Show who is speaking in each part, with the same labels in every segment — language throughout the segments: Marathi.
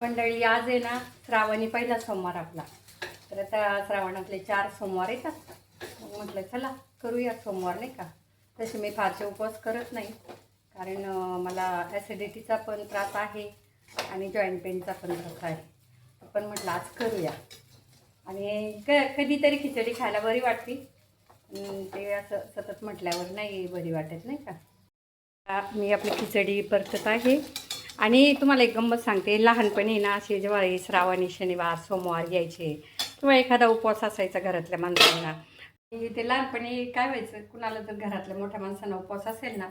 Speaker 1: मंडळी आज आहे ना श्रावणी पहिला सोमवार आपला. तर आता श्रावणातले चार सोमवार येतात मग म्हटलं चला करूया सोमवार नाही का? तसे मी फारसे उपवास करत नाही. कारण मला ॲसिडिटीचा पण त्रास आहे आणि जॉईंट पेनचा पण त्रास आहे. पण म्हटलं आज करूया. आणि क कधीतरी खिचडी खायला बरी वाटते. ते असं सतत म्हटल्यावर नाही बरी वाटत नाही का? मी आपली खिचडी परतत आहे. आणि तुम्हाला एक गंमत सांगते लहानपणी ना असे जेव्हा श्रावणी शनिवार सोमवार यायचे किंवा एखादा उपवास असायचा घरातल्या माणसांना ते लहानपणी काय व्हायचं कुणाला जर घरातल्या मोठ्या माणसांना उपवास असेल ना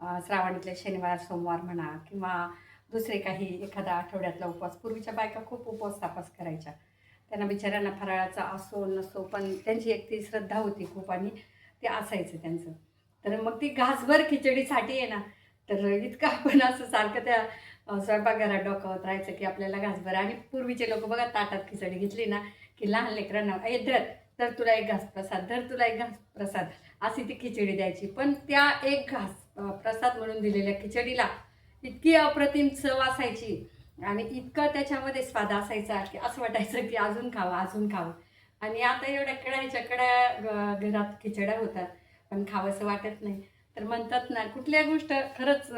Speaker 1: श्रावणीतल्या श्रावणीतले शनिवार सोमवार म्हणा किंवा दुसरे काही एखादा आठवड्यातला उपवास पूर्वीच्या बायका खूप उपवास तापास करायच्या. त्यांना बिचाऱ्यांना फराळाचा असो नसो पण त्यांची एक ती श्रद्धा होती खूप आणि ते असायचं त्यांचं. तर मग ती घासभर खिचडीसाठी आहे ना तर इतकं आपण असं सारखं त्या स्वयंपाकघरात डोकावत राहायचं की आपल्याला घासभर. आणि पूर्वीचे लोक बघा ताटात खिचडी घेतली ना की लहान लेकरांना ए धर तर तुला एक घास प्रसाद धर तुला एक घास प्रसाद अशी ती खिचडी द्यायची. पण त्या एक घास प्रसाद म्हणून दिलेल्या खिचडीला इतकी अप्रतिम चव असायची. आणि इतकं त्याच्यामध्ये स्वाद असायचा की असं वाटायचं की अजून खावं अजून खावं. आणि आता एवढ्या कड्याच्या कड्या घरात खिचड्या होतात. पण खावंसं वाटत नाही. तर म्हणतात ना कुठल्या गोष्ट खरंच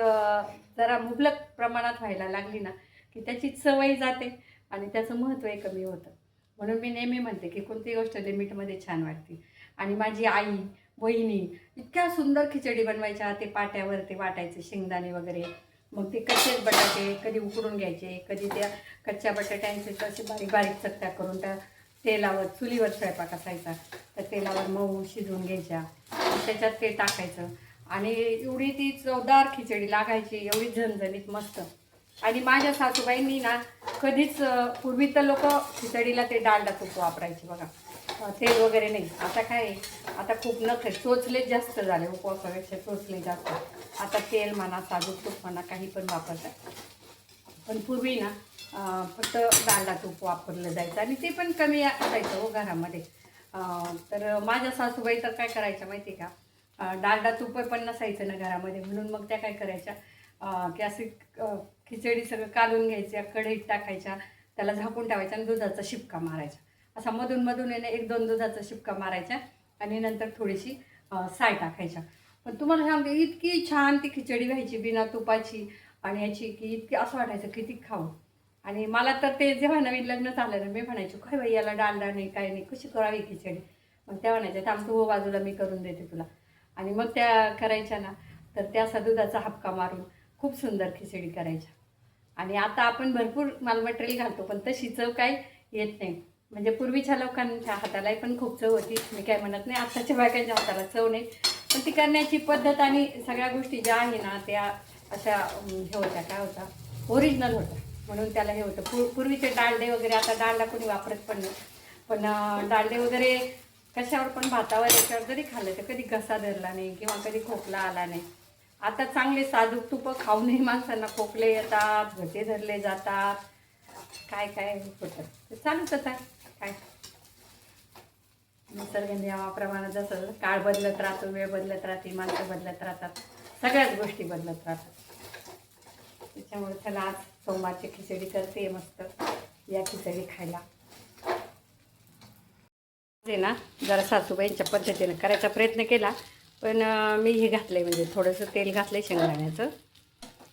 Speaker 1: जरा मुबलक प्रमाणात व्हायला लागली ना की त्याची सवय जाते आणि त्याचं महत्त्वही कमी होतं. म्हणून मी नेहमी म्हणते की कोणती गोष्ट लिमिटमध्ये छान वाटते. आणि माझी आई बहिणी इतक्या सुंदर खिचडी बनवायच्या ते पाट्यावर ते वाटायचे शेंगदाणे वगैरे. मग ते कच्चेच बटाटे कधी उकडून घ्यायचे कधी त्या कच्च्या बटाट्यांचे तसे बारीक बारीक चकत्या करून त्या तेलावर चुलीवर स्वयंपाक असायचा. त्या तेलावर मऊ शिजवून घ्यायच्या. त्याच्यात ते टाकायचं. आणि एवढी ती चवदार खिचडी लागायची एवढी झणझणीत मस्त. आणि माझ्या सासूबाईंनी ना कधीच पूर्वी तर लोक खिचडीला ते डालडा तूप वापरायचे बघा. तेल वगैरे नाही. आता काय आता खूप नखे चोचलेच जास्त झाले. उपवासापेक्षा चोचले जास्त. आता तेल म्हणा साजूक तूप म्हणा काही पण वापरतात. पण पूर्वी ना फक्त डालडा तूप वापरलं जायचं. आणि ते पण कमी असायचं हो घरामध्ये. तर माझ्या सासूबाई तर काय करायच्या माहिती आहे का? डालडा तूप पण नसायचं ना घरामध्ये. म्हणून मग त्या काय करायच्या की असे खिचडी सगळं कालून घ्यायच्या कढईत टाकायच्या त्याला झाकून ठेवायच्या आणि दुधाचा शिपका मारायचा. असा मधून मधून येणे एक दोन दुधाचा शिपका मारायचा आणि नंतर थोडीशी साय टाकायच्या. पण तुम्हाला सांगते इतकी छान ती खिचडी व्हायची बिना तुपाची आणि याची की इतकी असं वाटायचं किती खाऊ. आणि मला तर ते जेव्हा नवीन लग्न झालं ना मी म्हणायचे काय बाई याला डालडा नाही काय नाही कशी करावी खिचडी? मग त्या म्हणायच्या थांब तू हो बाजूला मी करून देते तुला. आणि मग त्या करायच्या ना तर त्या सदुदाचा दुधाचा हपका मारून खूप सुंदर खिचडी करायच्या. आणि आता आपण भरपूर माल मटेरियल घालतो पण तशी चव काही येत नाही. म्हणजे पूर्वीच्या लोकांच्या हातालाही पण खूप चव होती. मी काय म्हणत नाही आत्ताच्या बायकांच्या हाताला चव नाही. पण ती करण्याची पद्धत आणि सगळ्या गोष्टी ज्या आहे ना त्या अशा हे होत्या काय होता? ओरिजिनल होता म्हणून त्याला हे होतं. पूर्वीचे डालडे वगैरे आता डालडा कोणी वापरत पण नाही. पण डाळडे डालडे वगैरे कशावर पण भातावर याच्यावर जरी खाल्लं तर कधी घसा धरला नाही किंवा कधी खोकला आला नाही. आता चांगले साजूक तुपं खाऊनही माणसांना खोकले येतात घसे धरले जातात. काय काय होतं? ते चालूच आता. काय? निसर्ग नियमाप्रमाणे जसं काळ बदलत राहतो वेळ बदलत राहते माणसं बदलत राहतात. सगळ्याच गोष्टी बदलत राहतात. त्याच्यामुळे चला आज सोमवारची खिचडी करते मस्त. या खिचडी खायला. ते ना जरा सासूबाईंच्या पद्धतीनं करायचा प्रयत्न केला. पण मी हे घातलं आहे म्हणजे थोडंसं तेल घातलं आहे शेंगदाण्याचं.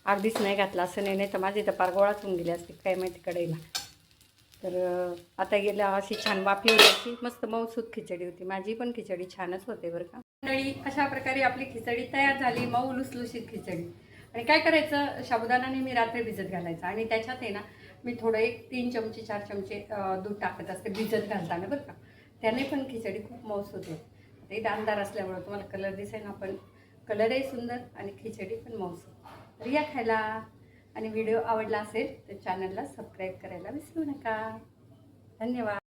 Speaker 1: अगदीच नाही घातलं असं नाही नाही तर माझी तर पार गोळाच गेली असते काय माहिती कडेला. तर आता गेल्या अशी छान वाफी होती मस्त मऊसूत खिचडी होती. माझी पण खिचडी छानच होते बरं का. मंडळी अशा प्रकारे आपली खिचडी तयार झाली मऊ लुसलुशीत खिचडी. आणि काय करायचं साबुदाणा मी रात्री भिजत घालायचं. आणि त्याच्यात आहे ना मी थोडं एक तीन चमचे चार चमचे दूध टाकत असते भिजत घालताना बरं का. त्याने पण खिचडी खूप मऊस होते. ते दानदार असल्यामुळं तुम्हाला कलर दिसेल ना पण कलरही सुंदर आणि खिचडी पण मऊस तर या खायला आणि व्हिडिओ आवडला असेल तर चॅनलला सबस्क्राईब करायला विसरू नका. धन्यवाद.